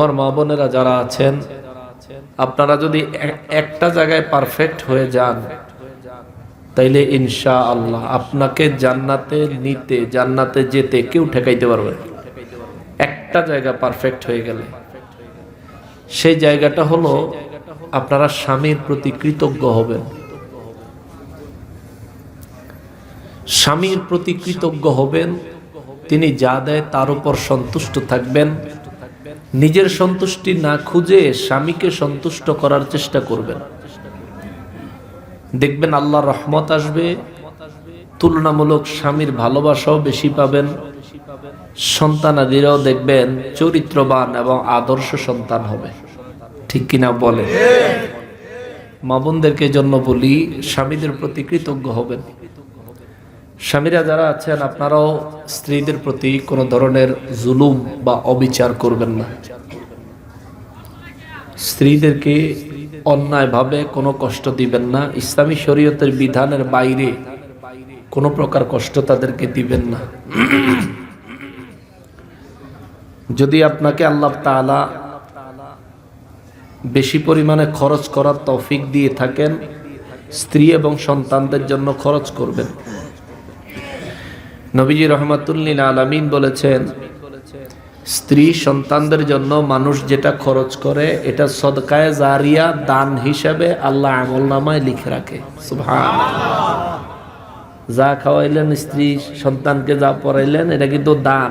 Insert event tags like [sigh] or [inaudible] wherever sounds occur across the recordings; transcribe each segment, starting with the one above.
আমার মা বোনেরা যারা আছেন, আপনারা যদি একটা জায়গায় পারফেক্ট হয়ে যান, তাইলে ইনশা আল্লাহ আপনাকে জান্নাতে নিতে, জান্নাতে যেতে কেউ ঠেকাইতে পারবে একটা জায়গা পারফেক্ট হয়ে গেলে। সেই জায়গাটা হলো আপনারা স্বামীর প্রতি কৃতজ্ঞ হবেন। স্বামীর প্রতি কৃতজ্ঞ হবেন, তিনি যা দেয় তার উপর সন্তুষ্ট থাকবেন। নিজের সন্তুষ্টি না খুঁজে স্বামীকে সন্তুষ্ট করার চেষ্টা করবেন। দেখবেন আল্লাহ রহমত আসবে, তুলনামূলক স্বামীর ভালোবাসাও বেশি পাবেন, সন্তানাদিরাও দেখবেন চরিত্রবান এবং আদর্শ সন্তান হবে। ঠিক কিনা বলে? মা বোনদেরকে জন্য বলি, স্বামীদের প্রতি কৃতজ্ঞ হবেন। স্বামীরা যারা আছেন, আপনারাও স্ত্রীদের প্রতি কোনো ধরনের জুলুম বা অবিচার করবেন না। স্ত্রীদেরকে অন্যায়ভাবে কোনো কষ্ট দিবেন না। ইসলামী শরীয়তের বিধানের বাইরে কোনো প্রকার কষ্ট তাদেরকে দিবেন না। যদি আপনাকে আল্লাহ তাআলা বেশি পরিমাণে খরচ করার তৌফিক দিয়ে থাকেন, স্ত্রী এবং সন্তানদের জন্য খরচ করবেন। নবীজি রহমাতুল্লিল আলামিন বলেছেন, স্ত্রী সন্তানদের জন্য মানুষ যেটা খরচ করে, এটা সদকায় জারিয়া দান হিসাবে আল্লাহ আমল নামায় লিখে রাখে। যা খাওয়াইলেন স্ত্রী সন্তানকে যা পড়াইলেন, এটা কিন্তু দান।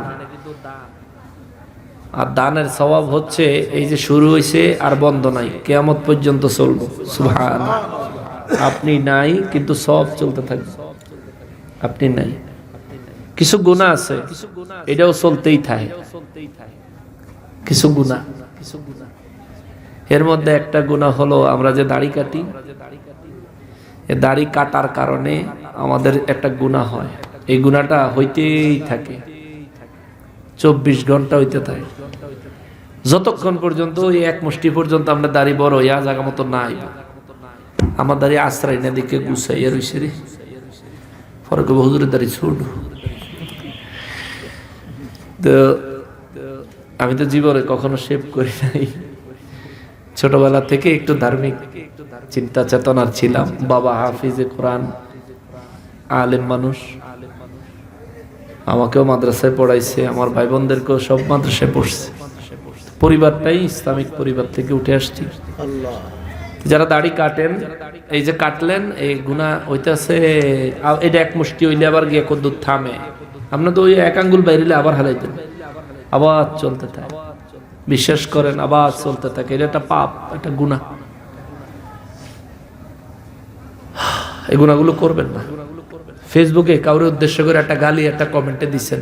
আর দানের স্বভাব হচ্ছে, এই যে শুরু হয়েছে আর বন্ধ নাই, কেয়ামত পর্যন্ত চলবো। সুবহান আপনি নাই, কিন্তু সব চলতে থাকবে। আপনি নাই। কিছু গুণা আছে, এটাও চলতেই থাকে। কিছু গুণা। কিছু গুণা এর মধ্যে একটা গুণা হলো আমরা যে দাড়ি কাটি দাড়ি কাটার কারণে আমাদের একটা গুণা হয়। এই গুণাটা হইতেই থাকে। চব্বিশ ঘণ্টা হইতে থাকে। যতক্ষণ পর্যন্ত ওই এক মুষ্টি পর্যন্ত আমরা দাড়ি বড় ইয়া জায়গা মতো নাই। আমার দাড়ি আশ্রয় না দিকে গুছাইয়া রইছে রে। পরে কবে হুজুরের দাড়ি ছোট। তো আমি তো জীবনে কখনো শেভ করি নাই। ছোটবেলা থেকে একটু ধার্মিক চিন্তা চেতনার ছিলাম। বাবা হাফিজে কোরআন, আলেম মানুষ। আমাকেও মাদ্রাসায় পড়াইছে, আমার ভাই বোনদেরকেও সব মাদ্রাসায় পড়ছে। পরিবারটাই ইসলামিক পরিবার থেকে উঠে আসছি। যারা দাড়ি কাটেন, এই যে কাটলেন, এই গুণা হইতেছে এটা এক মুষ্টি হইলে আবার গিয়ে কদ্দুর থামে। আপনার তো ওই এক আঙ্গুল বাইরিলে আবার হারাইতেন আবার চলতে থাকে। বিশ্বাস করেন, আবার চলতে থাকে। এটা একটা পাপ, একটা গুণা [sighs] এই গুণাগুলো করবেন না। ফেসবুকে কাউরে উদ্দেশ্য করে একটা গালি, একটা কমেন্টে দিচ্ছেন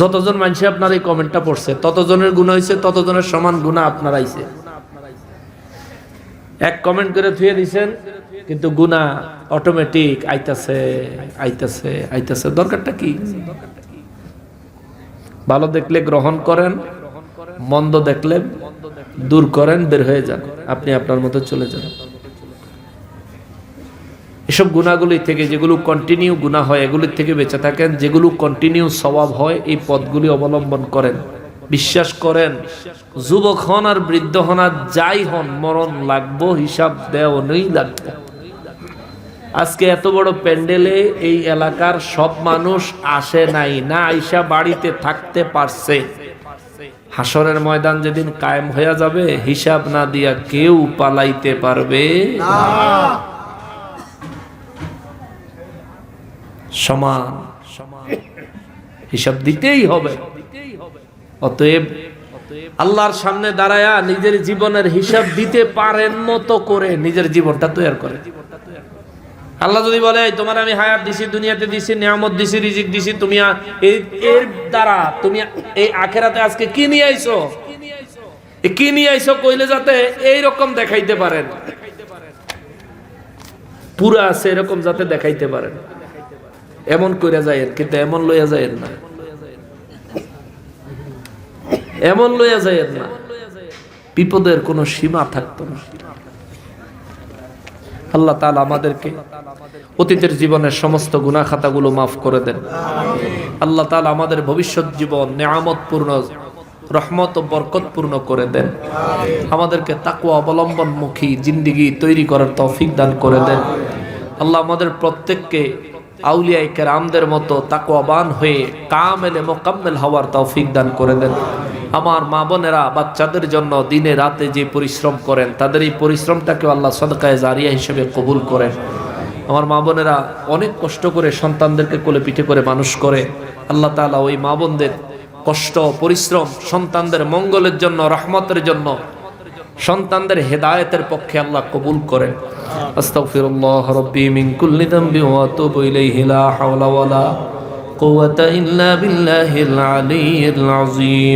যতজন মানুষ আপনার এই কমেন্টটা পড়ছে, ততজনের গুণ হয়েছে ততজনের সমান গুণা আপনার আইছে। এক কমেন্ট করে থুয়ে দিছেন কিন্তু গুণা অটোমেটিক আইতাছে আইতাছে আইতাছে। দরকারটা কি? ভালো দেখলে গ্রহণ করেন, মন্দ দেখলে দূর করেন, বের হয়ে যান। আপনি আপনার মতো চলে যান। এসব গুণাগুলি থেকে যেগুলো কন্টিনিউ গুণা হয়, এগুলির থেকে বেঁচে থাকেন। যেগুলো কন্টিনিউ স্বভাব হয়, এই পথগুলি অবলম্বন করেন। বিশ্বাস করেন, যুবক হন আর বৃদ্ধ হন আর যাই হন, মরণ লাগবো, হিসাব দেওয়াই লাগবে। আজকে এত বড় প্যান্ডেলে এই এলাকার সব মানুষ আসে নাই, না আইসা বাড়িতে থাকতে পারছে। হাসরের ময়দান যেদিন কায়েম হয়ে যাবে, হিসাব না দিয়া কেউ পালাইতে পারবে সমান হিসাব দিতেই হবে। অতএব আল্লাহর সামনে দাঁড়ায়া নিজের জীবনের হিসাব দিতে পারেন মতো করে নিজের জীবনটা তৈরি করে। আল্লাহ যদি বলে তোমার আমি হায়াত দিছি, দুনিয়াতে দিছি, নিয়ামত দিছি, রিজিক দিছি, তুমি এর দ্বারা তুমি এই আখেরাতে আজকে কি নিয়ে আইছো কি নিয়ে আইছো কইলে যাতে এই রকম দেখাইতে পারেন। পুরা আছে এরকম যাতে দেখাইতে পারেন। এমন কইরা যায়েন, কিন্তু এমন লইয়া যায়েন না। এমন লইয়া যায়েন না। বিপদের কোনো সীমা থাকতো না। আল্লাহ তালা আমাদেরকে অতীতের জীবনের সমস্ত গুনাহ খাতাগুলো মাফ করে দেন। আল্লাহ তালা আমাদের ভবিষ্যৎ জীবন নেয়ামতপূর্ণ, রহমত ও বরকতপূর্ণ করে দেন। আমাদেরকে তাকুয়া অবলম্বনমুখী জিন্দিগি তৈরি করার তৌফিক দান করে দেন। আল্লাহ আমাদের প্রত্যেককে আউলিয়াই কেরামদের মতো তাকুয়াবান হয়ে কামেলে মোকাম্মেল হওয়ার তৌফিক দান করে দেন। আমার মা বোনেরা বাচ্চাদের জন্য দিনে রাতে যে পরিশ্রম করেন, তাদের এই পরিশ্রমটাকে আল্লাহ সদকায় জারিয়া হিসেবে কবুল করেন। আমার মা বোনেরা অনেক কষ্ট করে সন্তানদেরকে কোলে পিঠে করে মানুষ করে। আল্লাহ তাআলা ওই মা বোনদের কষ্ট, পরিশ্রম সন্তানদের মঙ্গলের জন্য, রহমতের জন্য সন্তানদের হেদায়েতের পক্ষে আল্লাহ কবুল করেন। আস্তাগফিরুল্লাহ রাব্বি মিন কুল্লি যামবি ওয়া আতুবু ইলাইহি, লা হাওলা ওয়ালা কুওয়াতা ইল্লা বিল্লাহিল আলিয়্যিল আযীম।